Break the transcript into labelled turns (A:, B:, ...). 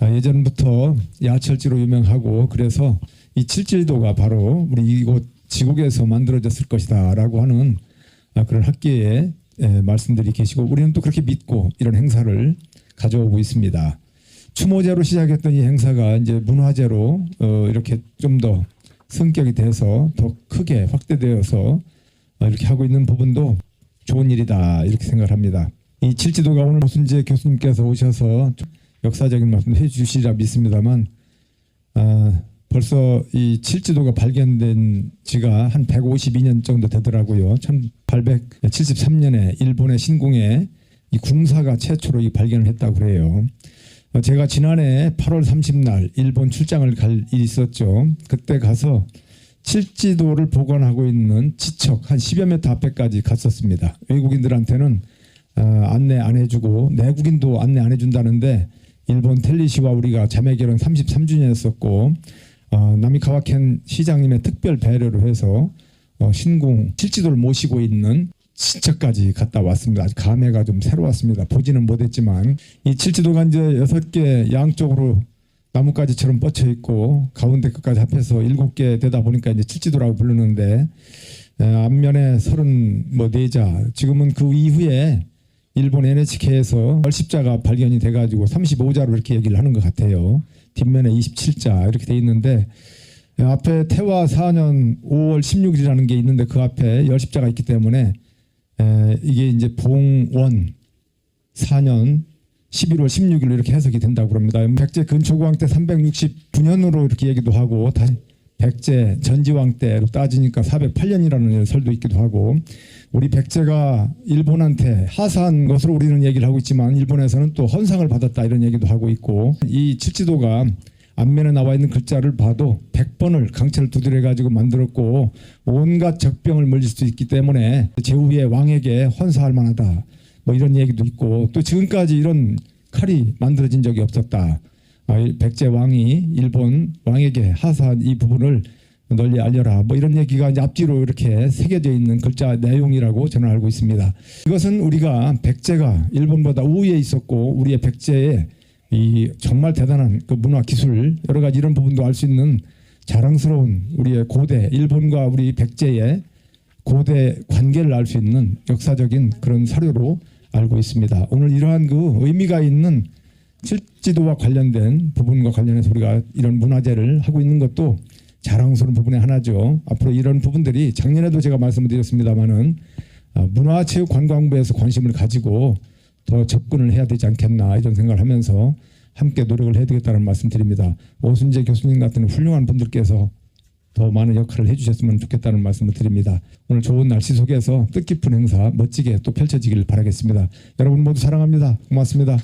A: 아, 예전부터 야철지로 유명하고 그래서 이 칠지도가 바로 우리 이곳 지국에서 만들어졌을 것이다라고 하는 아, 그런 학계의 에, 말씀들이 계시고 우리는 또 그렇게 믿고 이런 행사를 가져오고 있습니다. 추모제로 시작했던 이 행사가 이제 문화제로 어, 이렇게 좀 더 성격이 돼서 더 크게 확대되어서 어, 이렇게 하고 있는 부분도 좋은 일이다 이렇게 생각합니다. 이 칠지도가 오늘 오순재 교수님께서 오셔서 좀 역사적인 말씀 해주시리라 믿습니다만 아, 벌써 이 칠지도가 발견된 지가 한 152년 정도 되더라고요. 1873년에 일본의 신궁에 이 궁사가 최초로 이 발견을 했다고 그래요. 어, 제가 지난해 8월 30날 일본 출장을 갈 일이 있었죠. 그때 가서 칠지도를 보관하고 있는 지척 한 10여 미터 앞에까지 갔었습니다. 외국인들한테는 어, 안내 안 해주고 내국인도 안내 안 해준다는데 일본 텔리시와 우리가 자매 결혼 33주년이었었고 어, 나미카와켄 시장님의 특별 배려로 해서 어, 신궁 칠지도를 모시고 있는 지척까지 갔다 왔습니다. 아주 감회가 좀 새로웠습니다. 보지는 못했지만 이 칠지도가 이제 여섯 개 양쪽으로 나뭇가지처럼 뻗쳐 있고 가운데 끝까지 합해서 일곱 개 되다 보니까 이제 칠지도라고 부르는데 에, 앞면에 서른 뭐 네자 지금은 그 이후에 일본 NHK에서 열십자가 발견이 돼가지고 35자로 이렇게 얘기를 하는 것 같아요. 뒷면에 27자 이렇게 돼 있는데 에, 앞에 태화 4년 5월 16일이라는 게 있는데 그 앞에 열십자가 있기 때문에 에, 이게 이제 봉원 4년 11월 16일로 이렇게 해석이 된다고 그럽니다. 백제 근초고왕 때 369년으로 이렇게 얘기도 하고 다시 백제 전지왕 때로 따지니까 408년이라는 설도 있기도 하고 우리 백제가 일본한테 하사한 것으로 우리는 얘기를 하고 있지만 일본에서는 또 헌상을 받았다 이런 얘기도 하고 있고 이 칠지도가 앞면에 나와 있는 글자를 봐도 100번을 강철을 두드려 가지고 만들었고 온갖 적병을 물릴 수 있기 때문에 제후의 왕에게 헌사할 만하다. 뭐 이런 얘기도 있고 또 지금까지 이런 칼이 만들어진 적이 없었다. 백제 왕이 일본 왕에게 하사한 이 부분을 널리 알려라. 뭐 이런 얘기가 이제 앞뒤로 이렇게 새겨져 있는 글자 내용이라고 저는 알고 있습니다. 이것은 우리가 백제가 일본보다 우위에 있었고 우리의 백제의 이 정말 대단한 그 문화 기술 여러 가지 이런 부분도 알 수 있는 자랑스러운 우리의 고대 일본과 우리 백제의 고대 관계를 알 수 있는 역사적인 그런 사료로 알고 있습니다. 오늘 이러한 그 의미가 있는 칠지도와 관련된 부분과 관련해서 우리가 이런 문화제를 하고 있는 것도 자랑스러운 부분의 하나죠. 앞으로 이런 부분들이 작년에도 제가 말씀을 드렸습니다마는 아, 문화체육관광부에서 관심을 가지고 더 접근을 해야 되지 않겠나 이런 생각을 하면서 함께 노력을 해야 되겠다는 말씀드립니다. 오순재 교수님 같은 훌륭한 분들께서 더 많은 역할을 해주셨으면 좋겠다는 말씀을 드립니다. 오늘 좋은 날씨 속에서 뜻깊은 행사 멋지게 또 펼쳐지기를 바라겠습니다. 여러분 모두 사랑합니다. 고맙습니다.